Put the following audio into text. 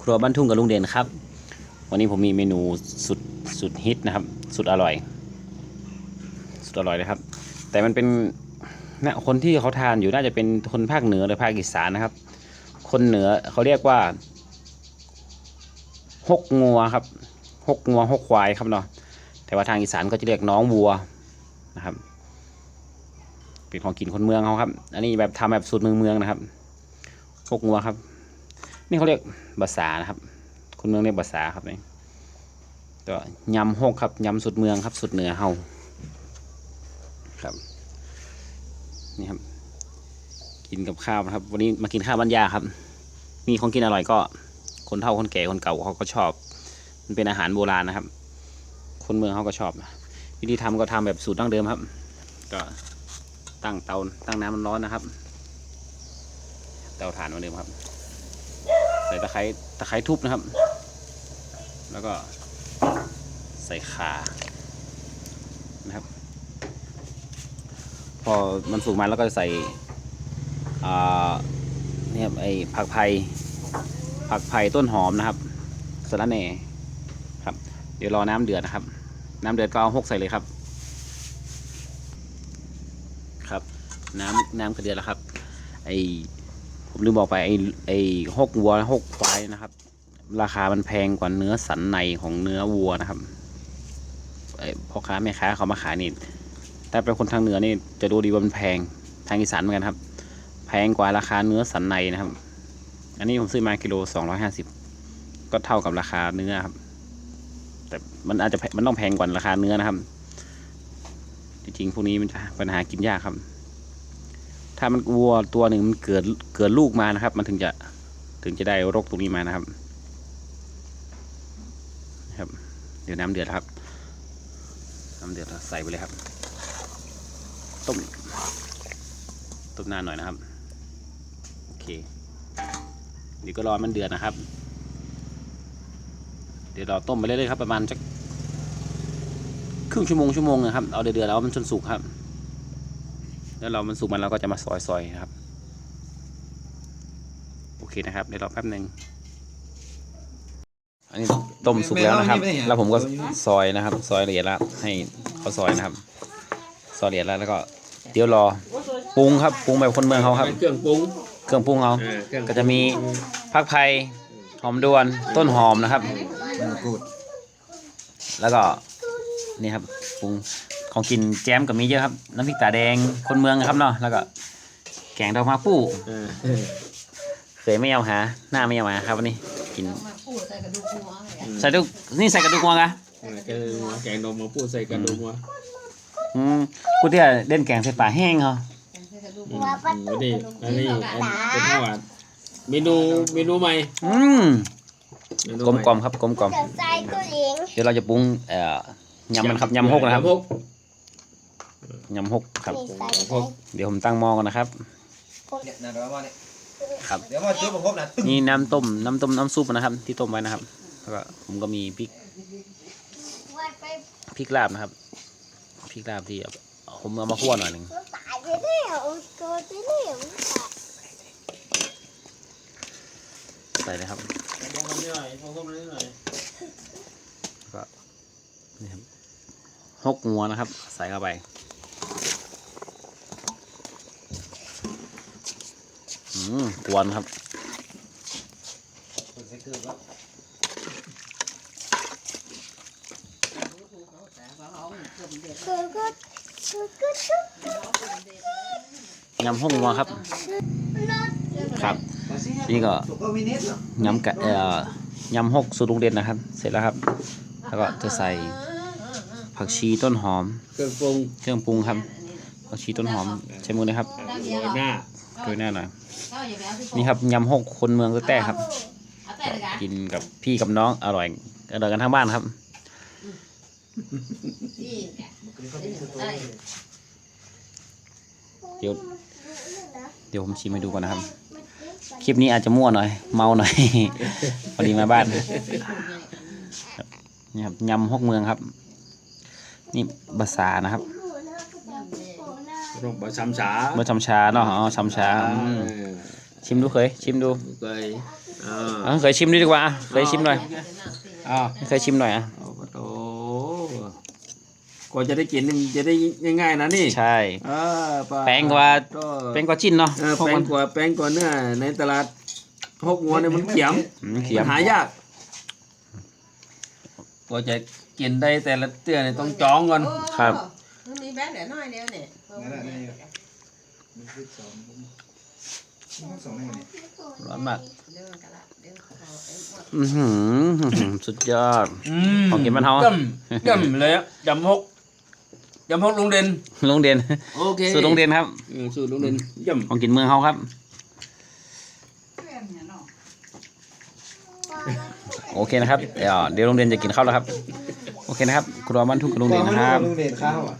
ครัวบ้านทุ่งกับลุงเด่นครับ วันนี้ผมมีเมนูสุดสุดฮิตนะครับ สุดอร่อย สุดอร่อยเลยครับ แต่มันเป็นนะคนที่เขาทานอยู่น่าจะเป็นคนภาคเหนือหรือภาคอีสานนะครับ คนเหนือเขาเรียกว่าฮกงัวครับฮกงัวฮกควายครับเนาะแต่ว่าทางอีสานก็จะเรียกน้องวัวนะครับ เป็นของกินคนเมืองเขาครับ อันนี้แบบทำแบบสูตรเมืองเมืองนะครับฮกงัวครับ นี่เขาเรียกภาษานะครับ คนเมืองเรียกภาษาครับนี่ก็ยำฮกครับยำสุดเมืองครับ สุดเหนือเฮาครับนี่ครับ กินกับข้าวนะครับ วันนี้มากินข้าวบ้านยาครับ มีของกินอร่อยก็ คนเฒ่าคนแก่คนเก่าเขาก็ชอบ มันเป็นอาหารโบราณนะครับ คนเมืองเขาก็ชอบวิธีทำก็ทำแบบสูตรดั้งเดิมครับ ก็ตั้งเตาตั้งน้ำมันร้อนนะครับ เตาถ่านเหมือนเดิมครับ ใส่ตะไคร้ตะไคร้ทุบนะครับ แล้วก็ใส่ขานะครับ พอมันสุกมาแล้วก็ใส่เนี่ยไอ้ผักไผ่ผักไผ่ต้นหอมนะครับสะระแหน่ครับ เดี๋ยวรอน้ำเดือดนะครับ น้ำเดือดก็เอาหกใส่เลยครับ ครับ น้ำน้ำกระเดือดแล้วครับ ไอ ผมลืมบอกไปไอ้ไอ้หกวัวหกควายนะครับ ราคามันแพงกว่าเนื้อสันในของเนื้อวัวนะครับไอพ่อค้าแม่ค้าเขามาขายนี่ถ้าเป็นคนทางเหนือนี่จะดูดีว่ามันแพงทางอีสานเหมือนกันครับ แพงกว่าราคาเนื้อสันในนะครับ อันนี้ผมซื้อมากิโลสองร้อยห้าสิบก็เท่ากับราคาเนื้อครับ แต่มันอาจจะมันต้องแพงกว่าราคาเนื้อนะครับ จริงๆพวกนี้มันจะปัญหากินยากครับ ถ้ามันวัวตัวหนึ่งมันเกิดเกิดลูกมานะครับ มันถึงจะถึงจะได้โรคตรงนี้มานะครับ ครับ เดี๋ยวน้ำเดือดครับ น้ำเดือดใส่ไปเลยครับ ต้มต้มนานหน่อยนะครับ โอเคเดี๋ยวก็รอมันเดือดนะครับ เดี๋ยวเราต้มไปเรื่อยๆครับประมาณสักครึ่งชั่วโมงชั่วโมงนะครับ เอาเดือดๆแล้วมันจนสุกครับ แล้วเรามันสุกมันเราก็จะมาซอยๆนะครับโอเคนะครับเดี๋ยวรอแป๊บหนึ่งอันนี้ต้มสุกแล้วนะครับ แล้วผมก็ซอยนะครับ ซอยละเอียดแล้วให้เขาซอยนะครับ ซอยละเอียดแล้วแล้วก็เดี๋ยวรอปรุงครับปรุงแบบคนเมืองเขาครับ เครื่องปรุงเครื่องปรุงเอาเออเครื่องก็จะมีผักไผ่หอมดวนต้นหอมนะครับกูดแล้วก็นี่ครับปรุง ของกินแจมกับมีเยอะครับ น้ำพริกตาแดงคนเมืองนะครับเนาะแล้วก็ แกงดอกมาปูเออเคยไม่เอาหา หน้าไม่เอาหาครับวันนี้ กินมาพูดใส่กระดูกหัวเลยอะใส่ทุกนี่ใส่กระดูกงวงอะเออแกงหัวแกงนมมาพูดใส่กระดูกหัวอืมกูเตี้ยเล่นแกงใส่ปลาแห้งเขาใส่กระดูกอืหัมวอืมนี่อันนี้อันเป็นข้าวหวานเมนูเมนูใหม่อืมเนูกลมใหกลอมครับกลมกลอมใจตัวเอง เดี๋ยวเราจะปรุงเอ่อยำมันครับยำหกนะครับ ยำหก ยำหกครับมีใส่หกเดี๋ยวผมตั้งหม้อก่อนนะครับ เนี่ยนะเดี๋ยวมาเนี่ยครับ เดี๋ยวมาจุ๊บผมครบนะตึ้งนี่น้ำต้มน้ำต้มน้ำซุปนะครับ ที่ต้มไว้นะครับแล้วก็ผมก็มีพริกว่าไปพริกลาบนะครับพริกลาบที่เอาผมเอามาคั่วหน่อยหนึ่งตายไปแล้วตัวไปแล้วใส่เลยครับพอนิดหน่อยพอเข้ามานิดหน่อยนี่ครับหกงัวนะครับ ใส่เข้าไปอืม กวนครับยำหกงัวครับ ครับ นี่ก็ยำกะเอ่อยำหกสูตรลุงเด่นนะครับ เสร็จแล้วครับ แล้วก็จะใส่ผักชีต้นหอม เครื่องปรุง เครื่องปรุงครับผักชีต้นหอมใช้มือนะครับหน้า โรยหน้าหน่อยเอาอย่างแล้วที่นี่ครับยำหกคนเมืองก็แต่ครับเอาแต่เลยกันกินกับพี่กับน้องอร่อยอร่อยกันทั้งบ้านครับที่เนี่ยได้เดี๋ยวเดี๋ยวผมชิมให้ดูก่อนนะครับ คลิปนี้อาจจะมั่วหน่อย เมาหน่อยพอดีมาบ้านนี่ครับยำหกเมืองครับ นี่ภาษานะครับ ลงบะชำฉาเมื่อชำชาเนาะอ๋อชำชาอืมเออชิมดูเคย ชิมดูเคยอ่าอะเคยชิมดูดีกว่าอะเคยชิมหน่อยอ่าเคยชิมหน่อยอะโอ้โหก็จะได้กินนี่มันจะได้ง่ายๆนะนี่ใช่ เออปลแพงกว่า ก็แป้งกว่าจิ้นเนาะเออแพงกว่าแพงกว่าเนื้อในตลาดหกหัวเนี่ยมันเขียม อืมเขียมัมนหายากกว่าจะกินได้แต่ละเตื้อเนี่ยต้องจองก่อนครับมันมี แบงค์เดี๋ยวน้อยเดียวเนี่ยนั่นแหละนี่มันคือสองมันสองได้ไงเนี่ยร้อนมากเดี๋ยวกันละเดี๋ยวเขาเอาไอ้หมดอือหือสุดยอดอืมของกินบ้านเฮา ย่ำย่ำเลยอะยำฮกยำฮกลุงเด่นโรงเรียนโอเคสูตรโรงเรียนครับ อืมสูตรลุงเด่นย่ำของกินเมืองเฮาครับ โอเคนะครับ เดี๋ยวเดี๋ยวโรงเรียนจะกินข้าวแล้วครับ โอเคนะครับครัวบ้านทุ่งกับโรงเรียนนะครับลุงเด่นข้าวอะ